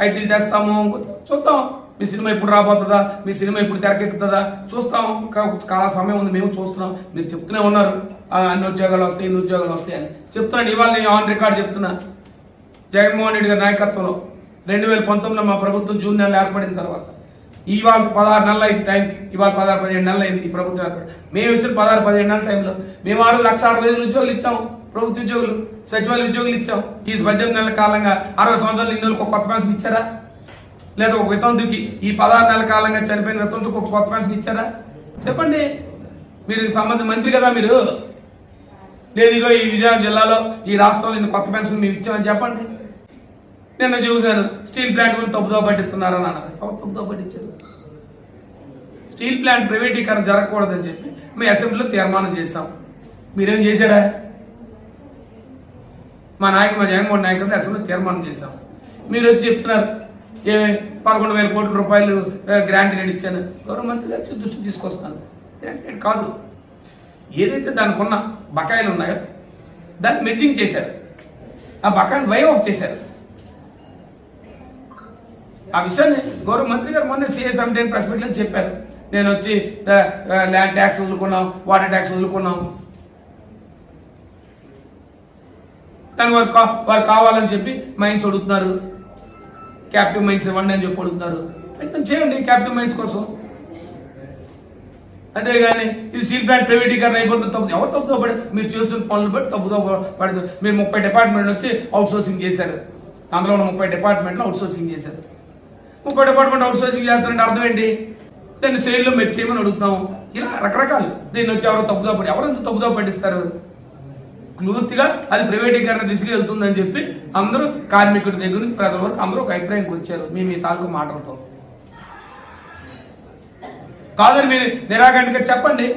ఐటీలు చేస్తాము. చూద్దాం. మీ సినిమా ఎప్పుడు రాబోతుందా? మీ సినిమా ఎప్పుడు తెరకెక్కుతుందా? చూస్తాం. చాలా సమయం ఉంది. మేము చూస్తున్నాం. మీరు చెప్తూనే ఉన్నారు. ఆ, అన్ని ఉద్యోగాలు వస్తాయి ఇన్ని ఉద్యోగాలు వస్తాయి అని. చెప్తున్నాను. ఇవాళ నేను ఆన్ రికార్డ్ చెప్తున్నా. జగన్మోహన్ రెడ్డి గారి నాయకత్వంలో రెండు వేల పంతొమ్మిదిలో మా ప్రభుత్వం జూన్ నెల ఏర్పడిన తర్వాత ఇవాళ పదహారు నెలలు అయింది టైం ఇవాళ పదహారు పదిహేడు నెలలు అయింది ఈ ప్రభుత్వం. ఏర్పడి మేము ఇచ్చిన పదహారు పదిహేడు నెలల టైంలో మేము ఆరు లక్ష అరవై ఐదు ఉద్యోగులు ఇచ్చాం ప్రభుత్వ ఉద్యోగులు సచివాలయ ఉద్యోగులు ఇచ్చాం ఈ పద్దెనిమిది నెలల కాలంగా అరవై సంవత్సరాలు ఇన్ని ఒక కొత్త పెన్షన్ ఇచ్చారా? లేదా ఒక వితంతుకి ఈ పదహారు నెలల కాలంగా చనిపోయిన వితంతుకు ఒక కొత్త పెన్షన్ ఇచ్చారా? చెప్పండి. మీరు సంబంధించిన మంత్రి కదా మీరు. లేదు ఇగో ఈ విజయనగరం జిల్లాలో ఈ రాష్ట్రంలో ఇన్ని కొత్త పెన్షన్ మేము ఇచ్చామని చెప్పండి. నిన్న చూశాను స్టీల్ ప్లాంట్ గురించి తప్పుదో పట్టిస్తున్నారని ఎవరు తప్పుదో పట్టించారు స్టీల్ ప్లాంట్ ప్రైవేటీకరణ జరగకూడదని చెప్పి మేము అసెంబ్లీలో తీర్మానం చేస్తాం మీరేం చేశారా? మా నాయకుడు మా జగన్మోహన్ నాయకుడు అసెంబ్లీలో తీర్మానం చేశాం. మీరు వచ్చి చెప్తున్నారు ఏమి పదకొండు వేల కోట్ల రూపాయలు గ్రాంట్ నేను ఇచ్చాను. మంత్రి గారు దృష్టి తీసుకొస్తాను గ్రాంటెడ్ కాదు. ఏదైతే దానికి ఉన్న బకాయిలు ఉన్నాయో దాన్ని మెర్జింగ్ చేశారు. ఆ బకాయిని వై ఆఫ్ చేశారు. ఆ విషయాన్ని గౌరవ మంత్రి గారు మొన్న సిఎస్ సెవెంటీన్ ప్రెస్ మీట్లో చెప్పారు. నేను వచ్చి ల్యాండ్ ట్యాక్స్ వదులుకున్నాం వాటర్ ట్యాక్స్ వదులుకున్నాం. దాని వారు వారు కావాలని చెప్పి మైన్స్ అడుగుతున్నారు. క్యాప్టివ్ మైన్స్ ఇవ్వండి అని చెప్పి అడుగుతున్నారు. ప్రయత్నం చేయండి క్యాప్టివ్ మైన్స్ కోసం. అంతేగాని ఇది స్టీల్ ప్లాంట్ ప్రైవేటీకరణ అయిపోతుంది తప్పు ఎవరు తప్పుతో పడి మీరు చేస్తున్న పనులు బట్టి తప్పుతో పడదు మీరు ముప్పై డిపార్ట్మెంట్ వచ్చి అవుట్ సోర్సింగ్ చేశారు. అందులో ఉన్న ముప్పై డిపార్ట్మెంట్లు అవుట్ సోర్సింగ్ చేశారు. ఇంకో డిపార్ట్మెంట్ అవుట్ సోర్సింగ్ చేస్తారంటే అర్థం ఏంటి? దాన్ని సేల్లో మీరు చేయమని అడుగుతాం ఇలా రకరకాలు. దీన్ని వచ్చి ఎవరో తప్పుదో పడి ఎవరు ఎందుకు తప్పుదో పట్టిస్తారు? పూర్తిగా అది ప్రైవేటీకరణ దిశగా వెళ్తుందని చెప్పి అందరూ కార్మికుడి దగ్గర నుంచి ప్రజల వరకు అందరూ ఒక అభిప్రాయంకి వచ్చారు. మీ మీ తాలూకు మాటలతో. కాదని మీరు నిరాకంటగా చెప్పండి.